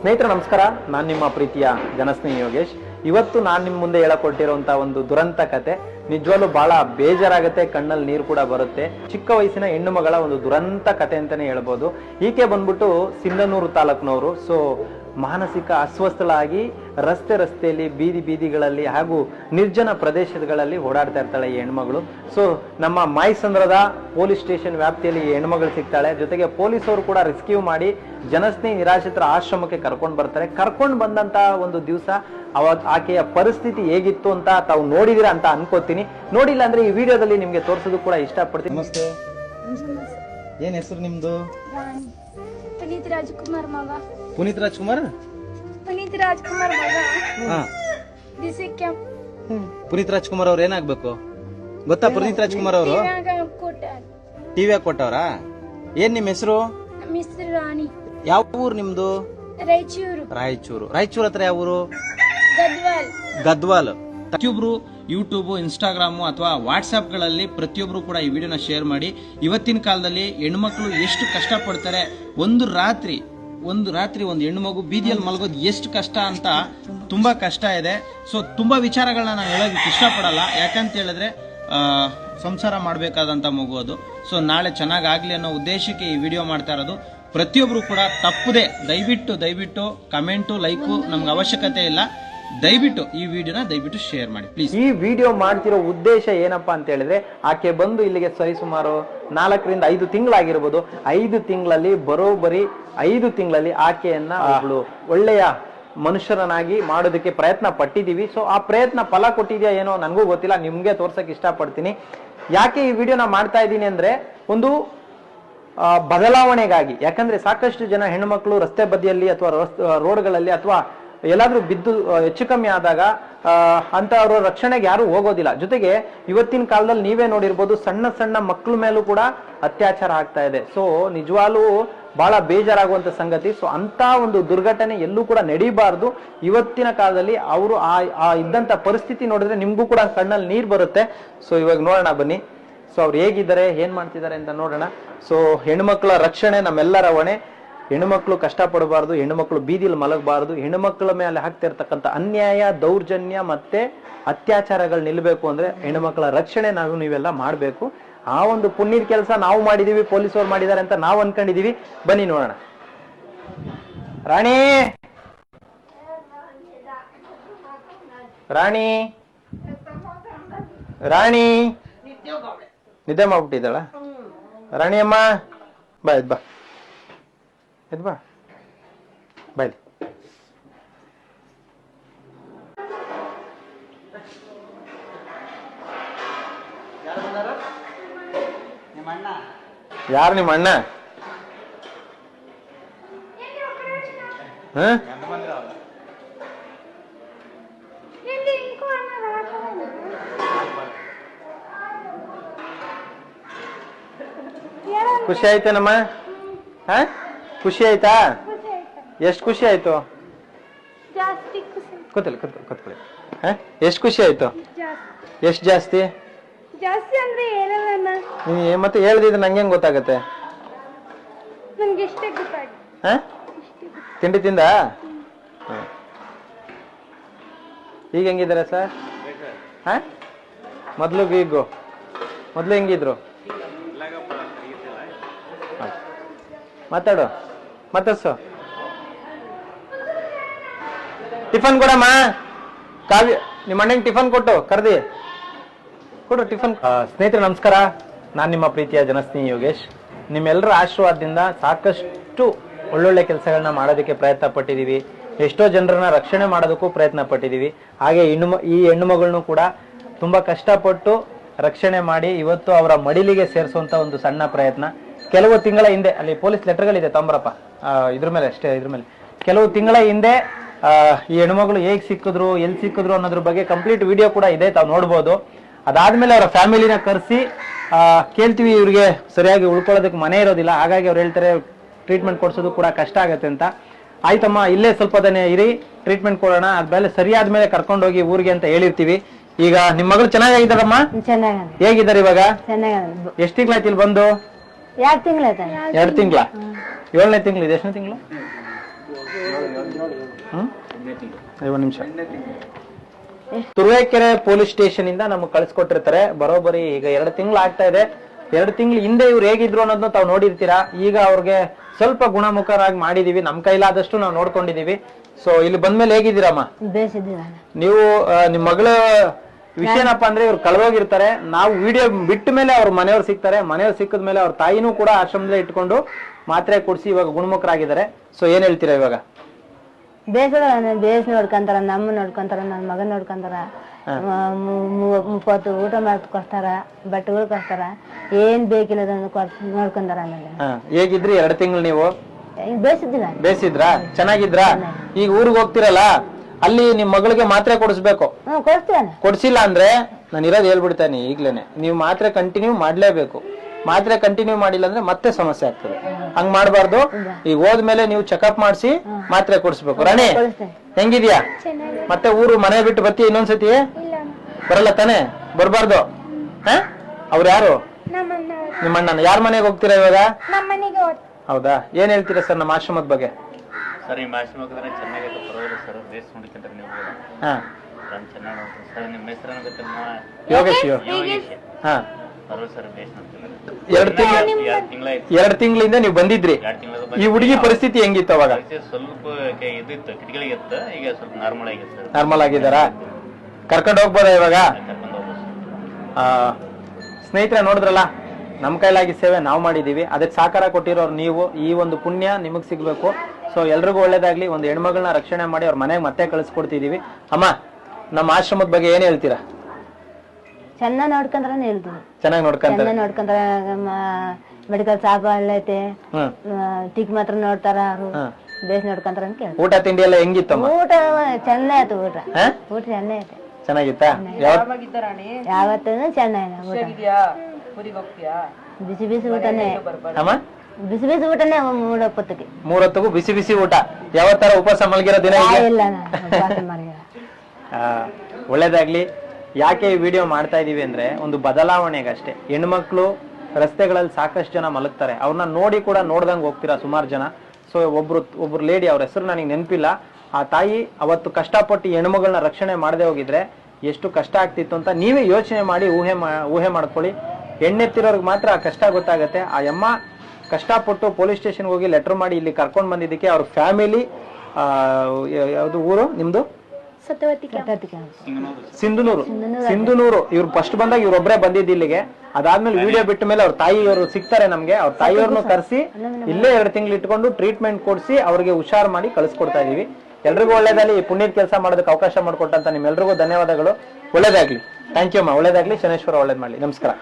ಸ್ನೇಹಿತರೆ ನಮಸ್ಕಾರ. ನಾನು ನಿಮ್ಮ ಪ್ರೀತಿಯ ಜನಸ್ನೇಹಿ ಯೋಗೇಶ್. ಇವತ್ತು ನಾನು ನಿಮ್ಮ ಮುಂದೆ ಹೇಳಕೊಟ್ಟಿರುವಂತ ಒಂದು ದುರಂತ ಕತೆ. ನಿಜವಾಗ್ಲೂ ಬಹಳ ಬೇಜಾರಾಗುತ್ತೆ, ಕಣ್ಣಲ್ಲಿ ನೀರು ಕೂಡ ಬರುತ್ತೆ. ಚಿಕ್ಕ ವಯಸ್ಸಿನ ಹೆಣ್ಣು ಮಗಳ ಒಂದು ದುರಂತ ಕತೆ ಅಂತಾನೆ ಹೇಳ್ಬೋದು. ಈಕೆ ಬಂದ್ಬಿಟ್ಟು ಸಿಂಧನೂರು ತಾಲೂಕ್ನವರು. ಸೊ ಮಾನಸಿಕ ಅಸ್ವಸ್ಥಳಾಗಿ ರಸ್ತೆ ರಸ್ತೆಯಲ್ಲಿ, ಬೀದಿ ಬೀದಿಗಳಲ್ಲಿ ಹಾಗೂ ನಿರ್ಜನ ಪ್ರದೇಶಗಳಲ್ಲಿ ಓಡಾಡ್ತಾ ಇರ್ತಾಳೆ ಈ ಹೆಣ್ಮಗಳು. ಸೊ ನಮ್ಮ ಮಾಯಸಂದ್ರದ ಪೊಲೀಸ್ ಸ್ಟೇಷನ್ ವ್ಯಾಪ್ತಿಯಲ್ಲಿ ಈ ಹೆಣ್ಮಗಳು ಸಿಗ್ತಾಳೆ. ಜೊತೆಗೆ ಪೊಲೀಸರು ಕೂಡ ರೆಸ್ಕ್ಯೂ ಮಾಡಿ ಜನಸ್ನೇಹಿ ನಿರಾಶ್ರಿತರ ಆಶ್ರಮಕ್ಕೆ ಕರ್ಕೊಂಡು ಬರ್ತಾರೆ. ಕರ್ಕೊಂಡು ಬಂದಂತಹ ಒಂದು ದಿವಸ ಅವಾಗ ಆಕೆಯ ಪರಿಸ್ಥಿತಿ ಹೇಗಿತ್ತು ಅಂತ ತಾವು ನೋಡಿದಿರ ಅಂತ ಅನ್ಕೋತೀನಿ. ನೋಡಿಲ್ಲ ಅಂದ್ರೆ ಈ ವಿಡಿಯೋದಲ್ಲಿ ನಿಮ್ಗೆ ತೋರಿಸೋದು ಕೂಡ ಇಷ್ಟಪಡ್ತೀನಿ. ನಮಸ್ತೆ. ಏನ್ ಹೆಸರು ನಿಮ್ದು? ಪುನೀತ್ ರಾಜ್ಕುಮಾರ್ ಮಗ ಪುನೀತ್ ರಾಜ್ಕುಮಾರ್? ಪುನೀತ್ ರಾಜ್ಕುಮಾರ್ ಮಗ ಹಾ. ದಿಸಿ ಕ್ಯಾಂಪ್ ಪುನೀತ್ ರಾಜ್ಕುಮಾರ್ ಅವ್ರು ಏನಾಗ್ಬೇಕು? ಗೊತ್ತಾ ಪುನೀತ್ ರಾಜ್ಕುಮಾರ್ ಅವರು? ಟಿವಿ ಟಿವಿ ಕೊಟ್ಟವ್ರಾ? ಏನ್ ನಿಮ್ ಹೆಸರು? ನಮ್ಮ ಹೆಸರು ರಾಣಿ. ಯಾವ ಊರು ನಿಮ್ದು? ರಾಯಚೂರು. ರಾಯಚೂರು. ರಾಯಚೂರ್ ಹತ್ರ ಯಾವ ಊರು? ಗದ್ವಾಲ್. ಪ್ರತಿಯೊಬ್ರು ಯೂಟ್ಯೂಬ್, ಇನ್ಸ್ಟಾಗ್ರಾಮು ಅಥವಾ ವಾಟ್ಸಪ್ಗಳಲ್ಲಿ ಪ್ರತಿಯೊಬ್ಬರು ಕೂಡ ಈ ವಿಡಿಯೋನ ಶೇರ್ ಮಾಡಿ. ಇವತ್ತಿನ ಕಾಲದಲ್ಲಿ ಹೆಣ್ಮಕ್ಳು ಎಷ್ಟು ಕಷ್ಟಪಡ್ತಾರೆ, ಒಂದು ರಾತ್ರಿ ಒಂದು ರಾತ್ರಿ ಒಂದು ಹೆಣ್ಮಗು ಬೀದಿಯಲ್ಲಿ ಮಲಗೋದು ಎಷ್ಟು ಕಷ್ಟ ಅಂತ ತುಂಬಾ ಕಷ್ಟ ಇದೆ. ಸೊ ತುಂಬಾ ವಿಚಾರಗಳನ್ನ ನಾನು ಹೇಳೋದಕ್ಕೆ ಇಷ್ಟಪಡಲ್ಲ. ಯಾಕಂತ ಹೇಳಿದ್ರೆ ಸಂಸಾರ ಮಾಡಬೇಕಾದಂತ ಮಗು ಅದು. ಸೊ ನಾಳೆ ಚೆನ್ನಾಗಾಗಲಿ ಅನ್ನೋ ಉದ್ದೇಶಕ್ಕೆ ಈ ವಿಡಿಯೋ ಮಾಡ್ತಾ ಇರೋದು. ಪ್ರತಿಯೊಬ್ಬರು ಕೂಡ ತಪ್ಪದೆ ದಯವಿಟ್ಟು ದಯವಿಟ್ಟು ಕಮೆಂಟು, ಲೈಕು ನಮ್ಗೆ ಅವಶ್ಯಕತೆ ಇಲ್ಲ. ದಯವಿಟ್ಟು ಈ ವಿಡಿಯೋನ ದಯವಿಟ್ಟು ಶೇರ್ ಮಾಡಿ ಪ್ಲೀಸ್ ಈ ವಿಡಿಯೋ ಮಾಡ್ತಿರೋ ಉದ್ದೇಶ ಏನಪ್ಪಾ ಅಂತ ಹೇಳಿದ್ರೆ ಆಕೆ ಬಂದು ಇಲ್ಲಿಗೆ ಸರಿಸುಮಾರು ನಾಲ್ಕರಿಂದ ಐದು ತಿಂಗಳಾಗಿರ್ಬೋದು. ಐದು ತಿಂಗಳಲ್ಲಿ ಬರೋಬ್ಬರಿ ಐದು ತಿಂಗಳಲ್ಲಿ ಆಕೆಯನ್ನ ಒಬ್ಳು ಒಳ್ಳೆಯ ಮನುಷ್ಯರನ್ನಾಗಿ ಮಾಡೋದಕ್ಕೆ ಪ್ರಯತ್ನ ಪಟ್ಟಿದ್ದೀವಿ. ಸೊ ಆ ಪ್ರಯತ್ನ ಫಲ ಕೊಟ್ಟಿದ್ಯಾ ಏನೋ ನನಗೂ ಗೊತ್ತಿಲ್ಲ. ನಿಮ್ಗೆ ತೋರ್ಸಕ್ ಇಷ್ಟಪಡ್ತೀನಿ. ಯಾಕೆ ಈ ವಿಡಿಯೋನ ಮಾಡ್ತಾ ಇದ್ದೀನಿ ಅಂದ್ರೆ ಒಂದು ಬದಲಾವಣೆಗಾಗಿ. ಯಾಕಂದ್ರೆ ಸಾಕಷ್ಟು ಜನ ಹೆಣ್ಮಕ್ಳು ರಸ್ತೆ ಬದಿಯಲ್ಲಿ ಅಥವಾ ರೋಡ್ಗಳಲ್ಲಿ ಅಥವಾ ಎಲ್ಲಾದ್ರೂ ಬಿದ್ದು ಹೆಚ್ಚು ಕಮ್ಮಿ ಆದಾಗ ಅಂತ ಅವರ ರಕ್ಷಣೆಗೆ ಯಾರು ಹೋಗೋದಿಲ್ಲ. ಜೊತೆಗೆ ಇವತ್ತಿನ ಕಾಲದಲ್ಲಿ ನೀವೇ ನೋಡಿರ್ಬೋದು, ಸಣ್ಣ ಸಣ್ಣ ಮಕ್ಕಳ ಮೇಲೂ ಕೂಡ ಅತ್ಯಾಚಾರ ಆಗ್ತಾ ಇದೆ. ಸೊ ನಿಜವಾಗ್ಲೂ ಬಹಳ ಬೇಜಾರಾಗುವಂತ ಸಂಗತಿ. ಸೊ ಅಂತ ಒಂದು ದುರ್ಘಟನೆ ಎಲ್ಲೂ ಕೂಡ ನಡೀಬಾರ್ದು. ಇವತ್ತಿನ ಕಾಲದಲ್ಲಿ ಅವರು ಆ ಇದ್ದಂತ ಪರಿಸ್ಥಿತಿ ನೋಡಿದ್ರೆ ನಿಮಗೂ ಕೂಡ ಕಣ್ಣಲ್ಲಿ ನೀರು ಬರುತ್ತೆ. ಸೊ ಇವಾಗ ನೋಡೋಣ ಬನ್ನಿ. ಸೊ ಅವ್ರು ಹೇಗಿದ್ದಾರೆ, ಏನ್ ಮಾಡ್ತಿದ್ದಾರೆ ಅಂತ ನೋಡೋಣ. ಸೊ ಹೆಣ್ಮಕ್ಳ ರಕ್ಷಣೆ ನಮ್ಮೆಲ್ಲರ ಹೊಣೆ. ಹೆಣ್ಮಕ್ಳು ಕಷ್ಟಪಡಬಾರ್ದು ಹೆಣ್ಮಕ್ಳು ಬೀದಿಲಿ ಮಲಗಬಾರ್ದು ಹೆಣ್ಮಕ್ಳ ಮೇಲೆ ಆಗ್ತಿರ್ತಕ್ಕಂಥ ಅನ್ಯಾಯ, ದೌರ್ಜನ್ಯ ಮತ್ತೆ ಅತ್ಯಾಚಾರಗಳು ನಿಲ್ಬೇಕು ಅಂದ್ರೆ ಹೆಣ್ಮಕ್ಳ ರಕ್ಷಣೆ ನಾವು ನೀವೆಲ್ಲ ಮಾಡ್ಬೇಕು. ಆ ಒಂದು ಪುಣ್ಯದ ಕೆಲಸ ನಾವು ಮಾಡಿದೀವಿ ಪೊಲೀಸರು ಮಾಡಿದ್ದಾರೆ ಅಂತ ನಾವು ಅನ್ಕೊಂಡಿದೀವಿ. ಬನ್ನಿ ನೋಡೋಣ. ರಾಣಿ! ರಾಣಿ! ರಾಣಿ! ನಿದ್ದೆ ಮಾಡ್ಬಿಟ್ಟಿದ್ದಾಳ? ರಾಣಿಯಮ್ಮ ಬಾಯ್ ಬಾ. ಎದ್ ಬಾ ಬಾ ಇಲ್ಲಿ. ಯಾರು ನಿಮ್ಮ ಅಣ್ಣ ಹ? ಖುಷಿ ಆಯ್ತೇನಮ್ಮ ಹ ಖುಷಿ ಆಯ್ತಾ? ಎಷ್ಟು ಖುಷಿ ಆಯ್ತು? ಜಾಸ್ತಿ ಖುಷಿ. ಕೂತಲ್ಲಿ ಕೂತ್ ಕೂತ್ಕೊಳ್ಳಿ. ಹ? ಎಷ್ಟು ಖುಷಿ ಆಯ್ತು? ಜಾಸ್ತಿ. ಎಷ್ಟು ಜಾಸ್ತಿ? ಜಾಸ್ತಿ ಅಂದ್ರೆ ಏನಲ್ಲ ನೀನ್ ಏನ್ ಮತ್ತೆ ಹೇಳ್ದಿದ್ರೆ ನಂಗೆ ಹೆಂಗ್ ಗೊತ್ತಾಗತ್ತೆ? ಗೊತ್ತಾಗಿ ತಿಂಡಿ ತಿಂದ? ಈಗ ಹೆಂಗಿದ್ದಾರೆ ಸರ್? ಹ? ಮೊದ್ಲು ಈಗು ಮೊದ್ಲು ಹೆಂಗಿದ್ರು? ಮಾತಾಡು. ಮಾತಾಡ್ಸು ಟಿಫನ್ ಕೊಡಮ್ಮ? ಕಾವ್ಯ, ನಿಮ್ಮ ಅಣ್ಣಂಗೆ ಟಿಫನ್ ಕೊಟ್ಟು, ಕರ್ದಿ. ಕೊಡು ಟಿಫನ್. ಸ್ನೇಹಿತರೆ, ನಮಸ್ಕಾರ. ನಾನು ನಿಮ್ಮ ಪ್ರೀತಿಯ ಜನಸ್ನೇಹಿ ಯೋಗೇಶ್. ನಿಮ್ಮೆಲ್ಲರ ಆಶೀರ್ವಾದದಿಂದ ಸಾಕಷ್ಟು ಒಳ್ಳೊಳ್ಳೆ ಕೆಲಸಗಳನ್ನ ಮಾಡೋದಕ್ಕೆ ಪ್ರಯತ್ನ ಪಟ್ಟಿದ್ದೀವಿ ಎಷ್ಟೋ ಜನರನ್ನ ರಕ್ಷಣೆ ಮಾಡೋದಕ್ಕೂ ಪ್ರಯತ್ನ ಪಟ್ಟಿದ್ದೀವಿ ಹಾಗೆ ಹೆಣ್ಣು ಈ ಹೆಣ್ಣು ಮಗಳನ್ನು ಕೂಡ ತುಂಬಾ ಕಷ್ಟಪಟ್ಟು ರಕ್ಷಣೆ ಮಾಡಿ ಇವತ್ತು ಅವರ ಮಡಿಲಿಗೆ ಸೇರಿಸುವಂತ ಒಂದು ಸಣ್ಣ ಪ್ರಯತ್ನ. ಕೆಲವು ತಿಂಗಳ ಹಿಂದೆ ಅಲ್ಲಿ ಪೊಲೀಸ್ ಲೆಟರ್ಗಳಿದೆ ತಂಬ್ರಪ್ಪ. ಇದ್ರ ಮೇಲೆ ಅಷ್ಟೇ ಇದ್ರ ಮೇಲೆ. ಕೆಲವು ತಿಂಗಳ ಹಿಂದೆ ಆ, ಈ ಹೆಣ್ಮಗಳು ಹೇಗ್ ಸಿಕ್ಕಿದ್ರು ಎಲ್ಲಿ ಸಿಕ್ಕಿದ್ರು ಅನ್ನೋದ್ರ ಬಗ್ಗೆ ಕಂಪ್ಲೀಟ್ ವಿಡಿಯೋ ಕೂಡ ಇದೆ ತಾವು ನೋಡ್ಬೋದು. ಅದಾದ್ಮೇಲೆ ಅವರ ಫ್ಯಾಮಿಲಿನ ಕರೆಸಿ ಕೇಳ್ತೀವಿ ಇವ್ರಿಗೆ ಸರಿಯಾಗಿ ಉಳ್ಕೊಳ್ಳೋದಕ್ಕೆ ಮನೆ ಇರೋದಿಲ್ಲ ಹಾಗಾಗಿ ಅವ್ರು ಹೇಳ್ತಾರೆ ಟ್ರೀಟ್ಮೆಂಟ್ ಕೊಡ್ಸೋದು ಕೂಡ ಕಷ್ಟ ಆಗತ್ತೆ ಅಂತ. ಆಯ್ತಮ್ಮ ಇಲ್ಲೇ ಸ್ವಲ್ಪ ದಿನ ಇರಿ ಟ್ರೀಟ್ಮೆಂಟ್ ಕೊಡೋಣ ಆದ್ಮೇಲೆ ಸರಿಯಾದ್ಮೇಲೆ ಕರ್ಕೊಂಡೋಗಿ ಊರಿಗೆ ಅಂತ ಹೇಳಿರ್ತೀವಿ. ಈಗ ನಿಮ್ ಮಗಳು ಚೆನ್ನಾಗಿದ್ದಾರಮ್ಮ ಚೆನ್ನಾಗ ಹೇಗಿದ್ದಾರೆ ಇವಾಗ? ಎಷ್ಟ್ ತಿಂಗಳಾಯ್ತು ಇಲ್ಲಿ ಬಂದು? ಎರಡು ತಿಂಗಳ ಎರಡು ತಿಂಗಳ. ಏಳನೇ ತಿಂಗಳು ಇದೆ ಎಷ್ಟನೇ ತಿಂಗಳು? ಹ್ಮ್? ಐವತ್ತು ನಿಮಿಷ. ತುರುವೇಕೆರೆ ಪೊಲೀಸ್ ಸ್ಟೇಷನ್ ಇಂದ ನಮಗೆ ಕಳಿಸ್ಕೊಟ್ಟಿರ್ತಾರೆ. ಬರೋಬರಿ ಈಗ ಎರಡು ತಿಂಗಳು ಆಗ್ತಾ ಇದೆ. ಎರಡು ತಿಂಗಳು ಹಿಂದೆ ಇವ್ರು ಹೇಗಿದ್ರು ಅನ್ನೋದನ್ನ ತಾವು ನೋಡಿರ್ತೀರಾ? ಈಗ ಅವ್ರಿಗೆ ಸ್ವಲ್ಪ ಗುಣಮುಖರಾಗಿ ಮಾಡಿದೀವಿ. ನಮ್ ಕೈಲಾದಷ್ಟು ನಾವು ನೋಡ್ಕೊಂಡಿದೀವಿ. ಸೊ ಇಲ್ಲಿ ಬಂದ್ಮೇಲೆ ಹೇಗಿದ್ದೀರಮ್ಮ? ನೀವು ನಿಮ್ ಮಗಳ ವಿಷಯ ಏನಪ್ಪ ಅಂದ್ರೆ ಇವ್ರು ಕಳೆದೋಗಿರ್ತಾರೆ. ನಾವು ವಿಡಿಯೋ ಬಿಟ್ಟ ಮೇಲೆ ಅವ್ರ ಮನೆಯವ್ರು ಸಿಗ್ತಾರೆ. ಮನೆಯವ್ರು ಸಿಕ್ಕದ ಮೇಲೆ ಅವ್ರ ತಾಯಿನೂ ಕೂಡ ಆಶ್ರಮದಲ್ಲೇ ಇಟ್ಕೊಂಡು ಮಾತ್ರೆ ಕೊಡಿಸಿ ಇವಾಗ ಗುಣಮುಖರಾಗಿದ್ದಾರೆ. ಸೊ ಏನ್ ಹೇಳ್ತೀರಾ ಇವಾಗ? ಬೇಸರ ಬೇಸ್ ನೋಡ್ಕೊಂತಾರ ನಮ್ಮ ನೋಡ್ಕೊಂತಾರ ನನ್ನ ಮಗನ್ ನೋಡ್ಕೊಂತಾರ. ಮುಪ್ಪತ್ತು ಊಟ ಮಾಡಿ ಕೊಡ್ತಾರ ಬಟ್ಟೆಗಳು ಕೊಡ್ತಾರ. ಏನ್ ಬೇಕಿಲ್ಲ ನೋಡ್ಕೊಂತಾರ ಆಮೇಲೆ. ಹೇಗಿದ್ರಿ ಎರಡು ತಿಂಗಳು ನೀವು? ಬೇಯಿಸಿದ್ದೀವಿ ಬೇಸಿದ್ರಾ? ಚೆನ್ನಾಗಿದ್ರಾ? ಈಗ ಊರಿಗೆ ಹೋಗ್ತಿರಲ್ಲ? ಅಲ್ಲಿ ನಿಮ್ ಮಗಳಿಗೆ ಮಾತ್ರೆ ಕೊಡಿಸ್ಬೇಕು. ಕೊಡ್ತೀವಣ್ಣ ಕೊಡ್ಸಿಲ್ಲ ಅಂದ್ರೆ ನಾನು ಇರೋದು ಹೇಳ್ಬಿಡ್ತೇನೆ ಈಗ್ಲೇನೆ. ನೀವು ಮಾತ್ರೆ ಕಂಟಿನ್ಯೂ ಮಾಡ್ಲೇಬೇಕು. ಮಾತ್ರೆ ಕಂಟಿನ್ಯೂ ಮಾಡಿಲ್ಲ ಅಂದ್ರೆ ಮತ್ತೆ ಸಮಸ್ಯೆ ಆಗ್ತದೆ. ಹಂಗ್ ಮಾಡಬಾರ್ದು. ಈಗ ಹೋದ್ಮೇಲೆ ನೀವು ಚೆಕಪ್ ಮಾಡಿಸಿ ಮಾತ್ರೆ ಕೊಡಿಸ್ಬೇಕು. ರಾಣಿ ಕೊಡಿಸ್ತೇನೆ ಹೆಂಗಿದ್ಯಾ? ಮತ್ತೆ ಊರು ಮನೆ ಬಿಟ್ಟು ಬತ್ತಿ ಇನ್ನೊಂದ್ಸತಿ? ಇಲ್ಲ. ಬರಲ್ಲ ತಾನೆ? ಬರ್ಬಾರ್ದು. ಹ? ಅವ್ರು ಯಾರು? ನಮ್ಮನ್ನ ನಿಮ್ಮ ಅಣ್ಣನ ಯಾರ ಮನೆಗೆ ಹೋಗ್ತೀರಾ ಇವಾಗ? ನಮ್ಮನೆಗೆ ಹೌದಾ? ಏನ್ ಹೇಳ್ತೀರಾ ಸರ್ ನಮ್ಮ ಆಶ್ರಮದ ಬಗ್ಗೆ? ಸರ್ ಈ ಮಾಸಿ ಮಗದ್ರೆ ಚೆನ್ನಾಗೈತೆ ಪರವಾಗಿಲ್ಲ ಸರ್ ಬೇಸ್ ನೀವು ಕೂಡ. ಹಾ. ನಾನು ಚೆನ್ನಾಗಿ ನೋಡ್ತೀನಿ ಸರ್ ನಿಮ್ಮ ಹೆಸರು ಏನಾಗುತ್ತಮ್ಮ ಯೋಗೇಶ್ ಯೋಗೇಶ್. ಹಾ. ಪರವಾಗಿಲ್ಲ ಸರ್ ಬೇಸ್ ನೋಡ್ತಿದ್ದಾರೆ ಎರಡು ತಿಂಗಳು ಎರಡು ತಿಂಗಳಾಯ್ತು ಎರಡು ತಿಂಗಳಿಂದ ನೀವು ಬಂದಿದ್ರಿ. ಎರಡು ತಿಂಗಳ ಈ ಹುಡುಗಿ ಪರಿಸ್ಥಿತಿ ಹೆಂಗಿತ್ತು ಅವಾಗ? ಸ್ವಲ್ಪ ಕೆ- ಇದಿತ್ತು ಕಿಟಕಿಗಳಿಗಿತ್ತು ಈಗ ಸ್ವಲ್ಪ ನಾರ್ಮಲ್ ಆಗಿತ್ತು ಸರ್. ನಾರ್ಮಲ್ ಆಗಿದ್ದಾರಾ? ಕರ್ಕೊಂಡು ಹೋಗ್ಬೋದಾ ಇವಾಗ? ಕರ್ಕೊಂಡು ಹೋಗ್ಬೋದು ಆ, ಸ್ನೇಹಿತರೆ ನೋಡಿದ್ರಲ್ಲ ನಮ್ಮ ಕೈಲಾಗಿ ಸೇವೆ ನಾವು ಮಾಡಿದೀವಿ ಅದಕ್ಕೆ ಸಹಕಾರ ಕೊಟ್ಟಿರೋರು ನೀವು. ಈ ಒಂದು ಪುಣ್ಯ ನಿಮಗೆ ಸಿಗ್ಬೇಕು. ಸೊ ಎಲ್ರಿಗೂ ಒಳ್ಳೇದಾಗ್ಲಿ. ಒಂದು ಹೆಣ್ಮಗಳನ್ನ ರಕ್ಷಣೆ ಮಾಡಿ ಅವ್ರ ಮನೆಗೆ ಮತ್ತೆ ಕಳಿಸ್ಕೊಡ್ತಿದೀವಿ. ಅಮ್ಮ ನಮ್ಮ ಆಶ್ರಮದ ಬಗ್ಗೆ ಏನ್ ಹೇಳ್ತೀರಾ? ಚೆನ್ನಾಗಿ ನೋಡ್ಕೊಂಡ್ರೆ ಹೇಳ್ತೀವಿ ಚೆನ್ನಾಗಿ ನೋಡ್ಕೊಂತಾರೆ? ಚೆನ್ನಾಗಿ ನೋಡ್ಕೊಂತಾರ ಮೆಡಿಕಲ್ ಶಾಪ್ ಒಳ್ಳೈತೆ ಹ್ಮ್. ಟಿಕ್ ಮಾತ್ರ ನೋಡ್ತಾರ ಅವರು. ಬೇಸ್ ನೋಡ್ಕೊಂತಾರ ಅಂತ ಕೇಳ್ತಾರೆ ಊಟ ತಿಂಡಿ ಎಲ್ಲ ಹೆಂಗಿತ್ತಮ್ಮ? ಊಟ ಚೆನ್ನಾಯ್ತು ಊಟ. ಹಾ? ಊಟ ಚೆನ್ನಾಗೈತೆ ಚೆನ್ನಾಗಿತ್ತಾ? ಯಾವತ್? ಯಾವತ್ತೂ ಚೆನ್ನಾಗಿದೆ ಊಟ. ಬಿಸಿ ಬಿಸಿ ಊಟನೇ. ಅಮ್ಮ? ಬಿಸಿ ಬಿಸಿ ಊಟನೇ ಮೂಡಪ್ಪತ್ತಿಗೆ ಮೂರೊತ್ತಿಗೂ ಬಿಸಿ ಬಿಸಿ ಊಟ. ತರ ಉಪವಾಸ ಮಲಗಿರೋ ದಿನ ಇದೆ? ಇಲ್ಲ ಉಪವಾಸ ಮಾಡಿಲ್ಲ ಆ, ಒಳ್ಳೇದಾಗ್ಲಿ. ಯಾಕೆ ಈ ವಿಡಿಯೋ ಮಾಡ್ತಾ ಇದೀವಿ ಅಂದ್ರೆ ಒಂದು ಬದಲಾವಣೆಗಷ್ಟೇ. ಹೆಣ್ಮಕ್ಳು ರಸ್ತೆಗಳಲ್ಲಿ ಸಾಕಷ್ಟು ಜನ ಮಲಗ್ತಾರೆ. ಅವ್ರನ್ನ ನೋಡಿ ಕೂಡ ನೋಡ್ದಂಗ್ ಹೋಗ್ತೀರಾ ಸುಮಾರು ಜನ. ಸೊ ಒಬ್ರು ಒಬ್ರು ಲೇಡಿ ಅವ್ರ ಹೆಸರು ನನಗೆ ನೆನಪಿಲ್ಲ. ಆ ತಾಯಿ ಅವತ್ತು ಕಷ್ಟಪಟ್ಟು ಈ ಹೆಣ್ಮಗಳನ್ನ ರಕ್ಷಣೆ ಮಾಡದೆ ಹೋಗಿದ್ರೆ ಎಷ್ಟು ಕಷ್ಟ ಆಗ್ತಿತ್ತು ಅಂತ ನೀವೇ ಯೋಚನೆ ಮಾಡಿ ಊಹೆ ಮಾ- ಊಹೆ ಮಾಡ್ಕೊಳ್ಳಿ. ಹೆಣ್ಣೆತ್ತಿರೋರ್ಗೆ ಮಾತ್ರ ಆ ಕಷ್ಟ ಗೊತ್ತಾಗತ್ತೆ. ಆ ಅಮ್ಮ ಕಷ್ಟಪಟ್ಟು ಪೊಲೀಸ್ ಸ್ಟೇಷನ್ಗೆ ಹೋಗಿ ಲೆಟರ್ ಮಾಡಿ ಇಲ್ಲಿ ಕರ್ಕೊಂಡು ಬಂದಿದ್ದಕ್ಕೆ ಅವ್ರ ಫ್ಯಾಮಿಲಿ ಯಾವುದು ಊರು ನಿಮ್ದು? ಸತ್ಯವತಿ ಸಿಂಧನೂರು. ಸಿಂಧುನೂರು ಸಿಂಧುನೂರು. ಇವ್ರು ಫಸ್ಟ್ ಬಂದಾಗ ಇವ್ರೊಬ್ರೇ ಬಂದಿದ್ದು ಇಲ್ಲಿಗೆ. ಅದಾದ್ಮೇಲೆ ವಿಡಿಯೋ ಬಿಟ್ಟ ಮೇಲೆ ಅವ್ರ ತಾಯಿಯವರು ಸಿಗ್ತಾರೆ ನಮ್ಗೆ. ಅವ್ರ ತಾಯಿಯವ್ರನ್ನು ಕರೆಸಿ ಇಲ್ಲೇ ಎರಡು ತಿಂಗಳು ಇಟ್ಕೊಂಡು ಟ್ರೀಟ್ಮೆಂಟ್ ಕೊಡಿಸಿ ಅವ್ರಿಗೆ ಹುಷಾರ್ ಮಾಡಿ ಕಳಿಸ್ಕೊಡ್ತಾ ಇದೀವಿ. ಎಲ್ರಿಗೂ ಒಳ್ಳೇದಾಗಲಿ. ಈ ಪುಣ್ಯದ ಕೆಲಸ ಮಾಡೋದಕ್ಕೆ ಅವಕಾಶ ಮಾಡಿಕೊಟ್ಟಂತ ನಿಮ್ಮೆಲ್ರಿಗೂ ಧನ್ಯವಾದಗಳು. ಒಳ್ಳೇದಾಗ್ಲಿ. ಥ್ಯಾಂಕ್ ಯು ಅಮ್ಮ. ಒಳ್ಳೇದಾಗ್ಲಿ. ಶನೇಶ್ವರ ಒಳ್ಳೇದು ಮಾಡಲಿ. ನಮಸ್ಕಾರ.